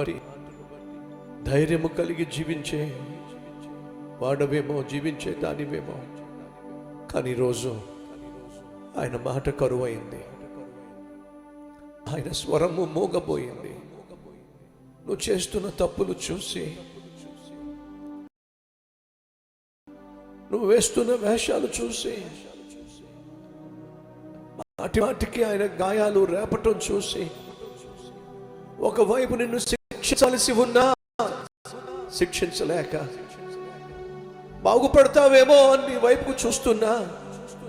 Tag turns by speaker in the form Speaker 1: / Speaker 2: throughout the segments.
Speaker 1: బట్టి ధైర్యము కలిగి జీవించే వాడవేమో జీవించే దానివేమో. కానీ ఈరోజు ఆయన మాట కరువైంది. ఆయన స్వరము మూగబోయింది. నువ్వు చేస్తున్న తప్పులు చూసి నువ్వు వేస్తున్న వేషాలు చూసి మాటి మాటికి ఆయన గాయాలు రేపటం చూసి ఒకవైపు నిన్ను శిక్షించాల్సి ఉన్నా శిక్షించలేక. బాగుపడతావేమో అని నీ వైపు చూస్తున్నా.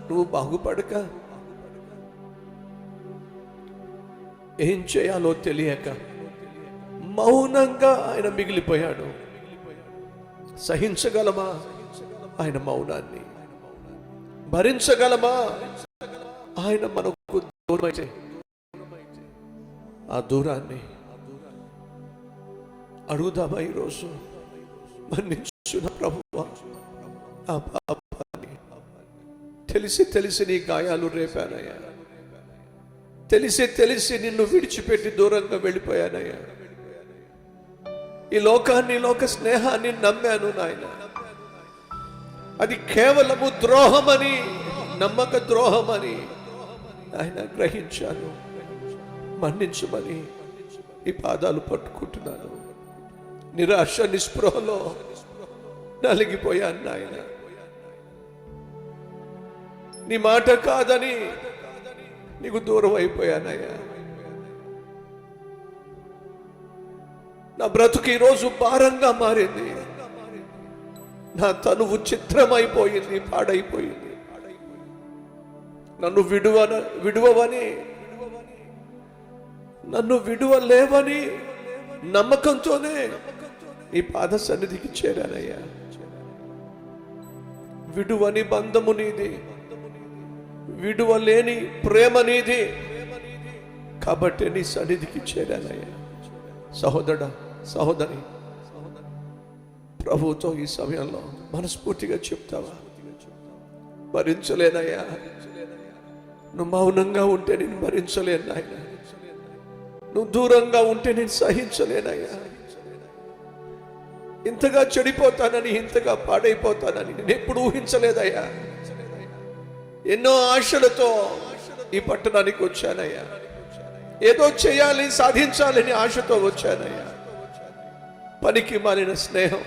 Speaker 1: నువ్వు బాగుపడక. ఏం చేయాలో తెలియక మౌనంగా ఆయన మిగిలిపోయాడు. సహించగలమా ఆయన మౌనాన్ని? భరించగలమా ఆయన మనకు దూరమైతే? ఆ దూరాన్ని అడుగుదామా ఈరోజు మన్నించున్న ప్రభువా. ఆ పాపాన్ని తెలిసి తెలిసి నీ గాయాలు రేపానయ్యా. తెలిసి తెలిసి నిన్ను విడిచిపెట్టి దూరంగా వెళ్ళిపోయానయ్యా. ఈ లోకాన్ని లోక స్నేహాన్ని నమ్మాను నాయన. అది కేవలము ద్రోహమని నమ్మక ద్రోహమని ఆయన గ్రహించాను మన్నించమని ఈ పాదాలు పట్టుకుంటున్నాను. నిరాశ నిస్పృహలో నలిగిపోయాను నాయన. నీ మాట కాదని నీకు దూరం అయిపోయానయ్యా నా బ్రతుకు ఈరోజు భారంగా మారింది. నా తనువు చిత్రమైపోయింది పాడైపోయింది. నన్ను విడువన విడువవని నన్ను విడువలేవని నమ్మకంతోనే ఈ పాద సన్నిధికి చేరానయ్యా. విడువని బంధము నీది విడువలేని ప్రేమ నీది కాబట్టి నీ సన్నిధికి చేరానయ్యా. సహోదరుడా సహోదరి ప్రభుతో ఈ సమయంలో మనస్ఫూర్తిగా చెప్తావా? భరించలేనయ్యా. నువ్వు మౌనంగా ఉంటే నేను భరించలేను నాయన. నువ్వు దూరంగా ఉంటే నేను సహించలేనయ్యా. ఇంతగా చెడిపోతానని ఇంతగా పాడైపోతానని నేను ఎప్పుడు ఊహించలేదయ్యా. ఎన్నో ఆశలతో ఈ పట్టణానికి వచ్చానయ్యా. ఏదో చేయాలి సాధించాలని ఆశతో వచ్చానయ్యా. పనికి మాలిన స్నేహం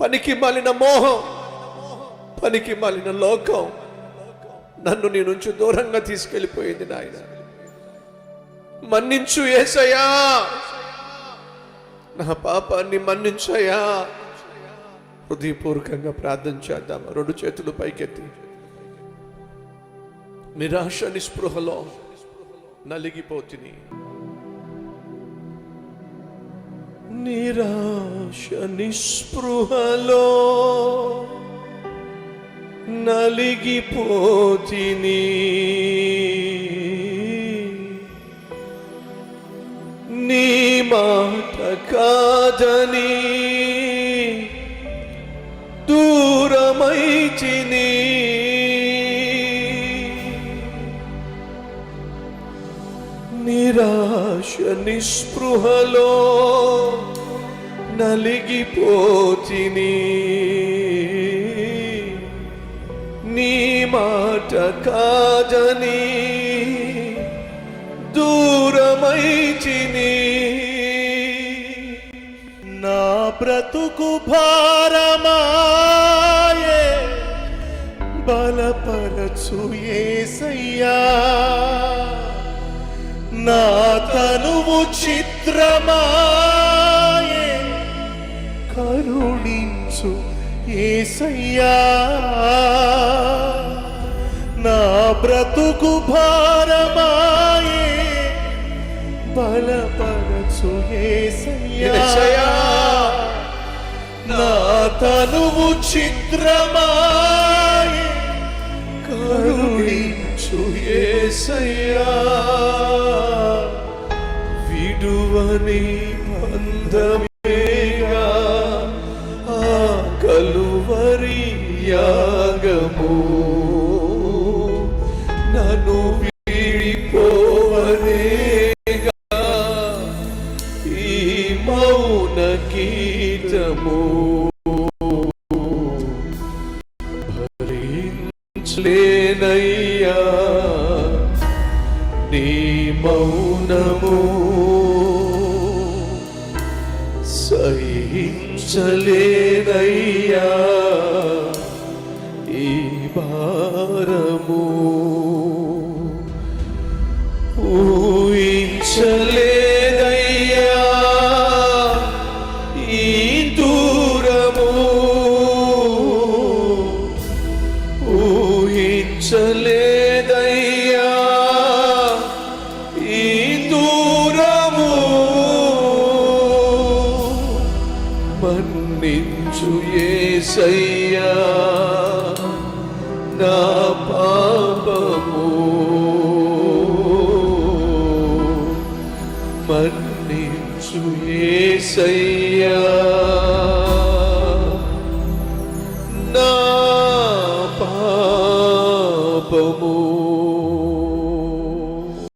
Speaker 1: పనికి మాలిన మోహం పనికి మాలిన లోకం నన్ను నీ నుంచి దూరంగా తీసుకెళ్ళిపోయింది నాయన. మన్నించు ఏసయ్యా. నా పాపాన్ని మన్నించయా హృదయపూర్వకంగా ప్రార్థన చేద్దాం. రెండు చేతులు పైకెత్తి. నిరాశ నిస్పృహలో నలిగిపోతిని. నిరాశ నిస్పృహలో నలిగిపోతిని. నీ మాట కాదని దూరమైచిని. నిరాశ నిస్పృహలో నలిగిపోతిని. నీ మాట కాదని దూరమైచిని.
Speaker 2: నా బ్రతుకు భారమాయే బలపరచు ఏసయ్యా. నా తనువు చిత్రమాయే కరుణించు ఏసయ్యా. నా బ్రతుకు భారమా బలపరచు ఏసయ్యా. నా తనువు చిత్రమాయే కరుణించు ఏసయ్యా
Speaker 1: విడువని బంధమేగా ఆ కలువరి యాగము. గీతము భరించలేనయ్యా. నీ మౌనము సహించలేనయ్యా. ఈ భారము ఊహించలే ఊహించలేదయ్యా. ఈ దూరము మన్నించు ఏసయ్యా. నా పాపము మన్నించు ఏసయ్యా.